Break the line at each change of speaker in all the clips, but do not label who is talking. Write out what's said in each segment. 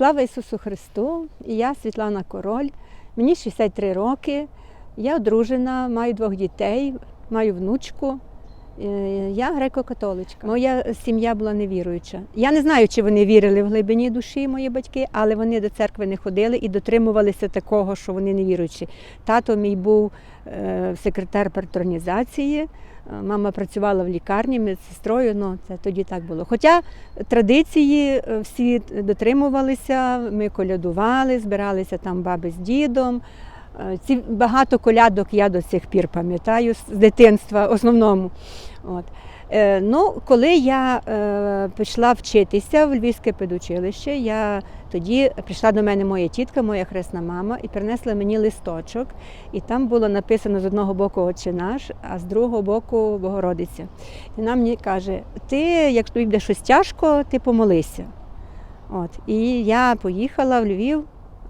Слава Ісусу Христу! Я Світлана Король. Мені 63 роки. Я одружена, маю двох дітей, маю внучку. Е, Я греко-католичка. Моя сім'я була невіруюча. Я не знаю, чи вони вірили в глибині душі, мої батьки, але вони до церкви не ходили і дотримувалися такого, що вони невіруючі. Тато мій був е, секретар патронізації. Е, Мама працювала в лікарні медсестрою, ну це тоді так було. Хоча традиції е, всі дотримувалися, ми колядували, збиралися там баби з дідом. Е, Ці багато колядок я до цих пір пам'ятаю з дитинства, основному. От. Е, ну, коли я е, пішла вчитися в Львівське педучилище, я тоді прийшла до мене моя тітка, моя хресна мама, і принесла мені листочок. І там було написано з одного боку Отче наш, а з другого боку Богородиця. І вона мені каже: ти, якщо тобі буде щось тяжко, ти помолися. От. І я поїхала в Львів.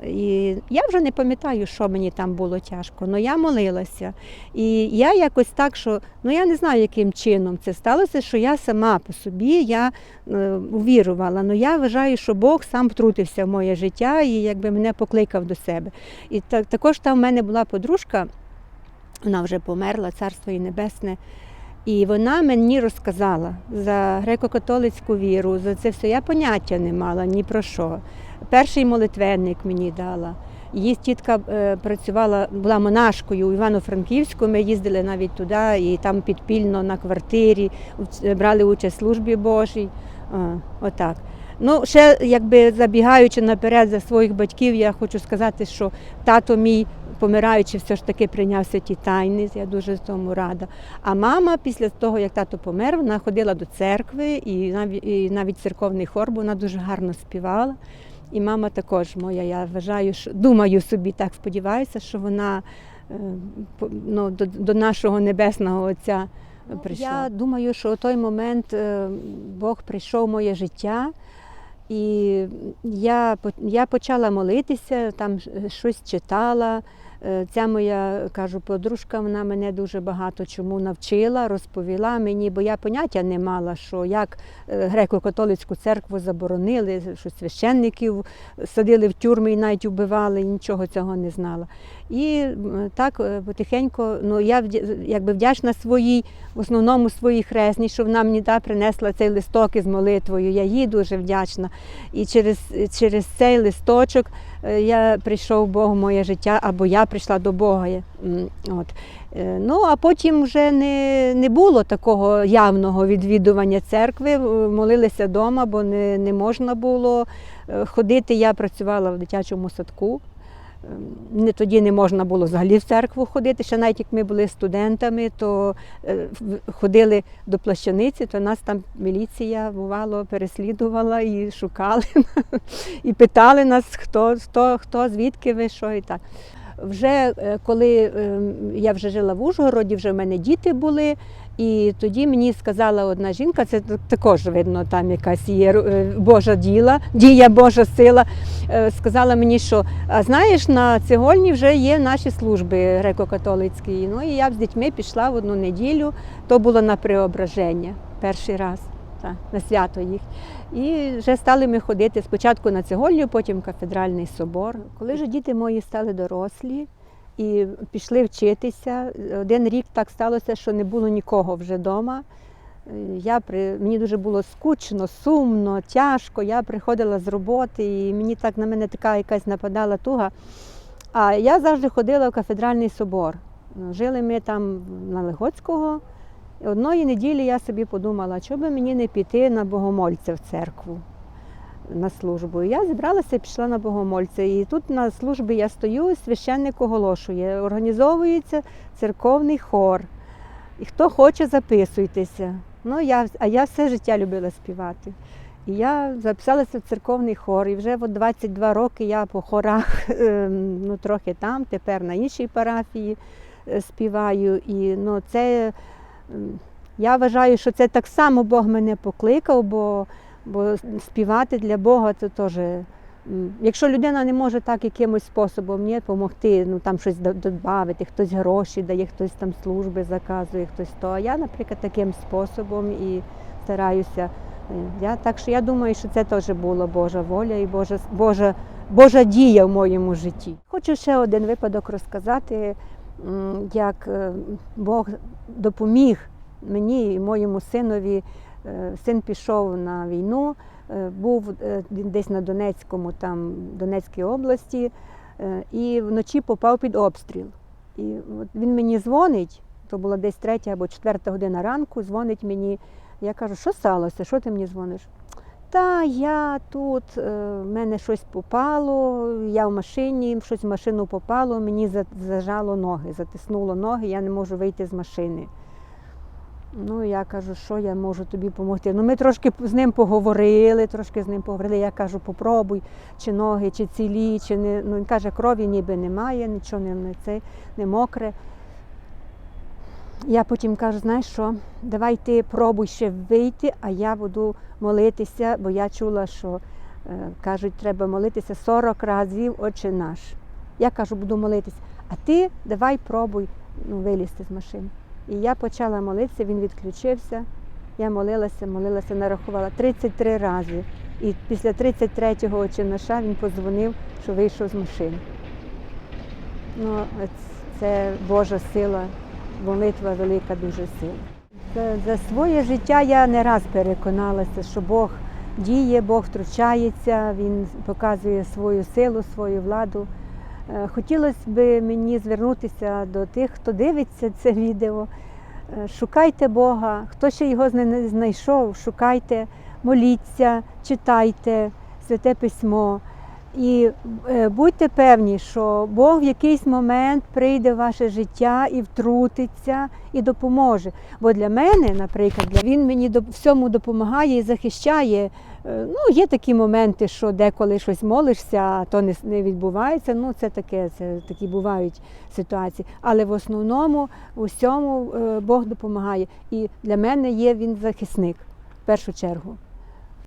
І я вже не пам'ятаю, що мені там було тяжко, але я молилася. І я якось так, що ну я не знаю, яким чином це сталося, що я сама по собі я е, увірувала. Ну я вважаю, що Бог сам втрутився в моє життя і якби мене покликав до себе. І так, також там в мене була подружка, вона вже померла, царство їй небесне. І вона мені розказала за греко-католицьку віру, за це все. Я поняття не мала ні про що. Перший молитвенник мені дала. Її тітка е, працювала, була монашкою у Івано-Франківську. Ми їздили навіть туди і там підпільно на квартирі, брали участь в службі Божій. Отак. Ну, ще якби забігаючи наперед за своїх батьків, я хочу сказати, що тато мій, помираючи, все ж таки прийняв святі тайни. Я дуже тому рада. А мама, після того, як тато помер, вона ходила до церкви і навіть, церковний хор, бо вона дуже гарно співала. І мама також моя, я вважаю, що думаю собі, так сподіваюся, що вона е, ну, до, до нашого небесного Отця прийшла. Я думаю, що у той момент е, Бог прийшов в моє життя. І я, я почала молитися, там щось читала. Е, Ця моя кажу, подружка, вона мене дуже багато чому навчила, розповіла мені, бо я поняття не мала, що як е, греко-католицьку церкву заборонили, що священників садили в тюрми і навіть вбивали, нічого цього не знала. І так е, потихеньку, ну я якби вдячна своїй, в основному своїй хресній, що вона мені да, принесла цей листок із молитвою. Я їй дуже вдячна. І через, через цей листочок я прийшов Бог в моє життя, або я прийшла до Бога. От. Е, Ну, а потім вже не, не було такого явного відвідування церкви. Е, Молилися вдома, бо не, не можна було е, ходити. Я працювала в дитячому садку. Ем, Не тоді не можна було взагалі в церкву ходити. Ще навіть як ми були студентами, то ходили до плащаниці, то нас там міліція бувало переслідувала і шукали, і питали нас, хто, хто, хто звідки ви, що і так. Вже е, коли ем, я вже жила в Ужгороді, вже в мене діти були. І тоді мені сказала одна жінка, це також видно, там якась є е, Божа діла, дія Божа сила. е, Сказала мені, що а знаєш, на цегольні вже є наші служби греко-католицькі. Ну і я з дітьми пішла в одну неділю. То було на преображення перший раз, так, на свято їх. І вже стали ми ходити спочатку на цегольню, потім кафедральний собор. Коли ж діти мої стали дорослі і пішли вчитися, один рік так сталося, що не було нікого вже вдома. Я при... Мені дуже було скучно, сумно, тяжко. Я приходила з роботи, і мені так на мене така якась нападала туга. А я завжди ходила в кафедральний собор. Жили ми там на Легоцького. Одної неділі я собі подумала, що би мені не піти на богомольця в церкву на службу. Я зібралася і пішла на богомольця. І тут на службі я стою, священник оголошує, організовується церковний хор. І хто хоче, записуйтеся. Ну, я, а я все життя любила співати. І я записалася в церковний хор. І вже от 22 роки я по хорах, ем, ну трохи там, тепер на іншій парафії е, співаю. І ну, це я вважаю, що це так само Бог мене покликав, бо, бо співати для Бога це теж. Якщо людина не може так якимось способом допомогти, ну там щось додати, хтось гроші дає, хтось там служби заказує, хтось то. А я, наприклад, таким способом і стараюся Я, так що я думаю, що це теж була Божа воля і Божа, Божа, Божа дія в моєму житті. Хочу ще один випадок розказати, як е, Бог допоміг мені і моєму синові. Е, Син пішов на війну, е, був десь на Донецькому, там Донецькій області, і вночі попав під обстріл. І от він мені дзвонить, то була десь третя або четверта година ранку, дзвонить мені. Я кажу, що сталося? Що ти мені дзвониш? Та я тут, е, в мене щось попало, я в машині, щось в машину попало, мені зажало ноги, затиснуло ноги, я не можу вийти з машини. Ну, я кажу, що я можу тобі допомогти. Ну, ми трошки з ним поговорили, трошки з ним поговорили. Я кажу, попробуй, чи ноги, чи цілі, чи не. Ну, він каже, крові ніби немає, нічого не, це, не мокре. Я потім кажу, знаєш що, давай ти пробуй ще вийти, а я буду молитися, бо я чула, що е, кажуть, треба молитися 40 разів, отче наш. Я кажу, буду молитися, а ти давай пробуй ну, вилізти з машини. І я почала молитися, він відключився. Я молилася, молилася, нарахувала 33 рази. І після 33-го отче наша він подзвонив, що вийшов з машини. Ну, це Божа сила, молитва велика дуже сила. За, за своє життя я не раз переконалася, що Бог діє, Бог втручається, Він показує свою силу, свою владу. Е, Хотілося б мені звернутися до тих, хто дивиться це відео. Е, Шукайте Бога, хто ще його не знайшов, шукайте, моліться, читайте святе письмо. І е, будьте певні, що Бог в якийсь момент прийде в ваше життя і втрутиться і допоможе. Бо для мене, наприклад, він мені всьому допомагає і захищає. Е, Ну, є такі моменти, що деколи щось молишся, а то не, відбувається. Ну, це таке, це такі бувають ситуації. Але в основному у всьому е, Бог допомагає. І для мене є він захисник в першу чергу.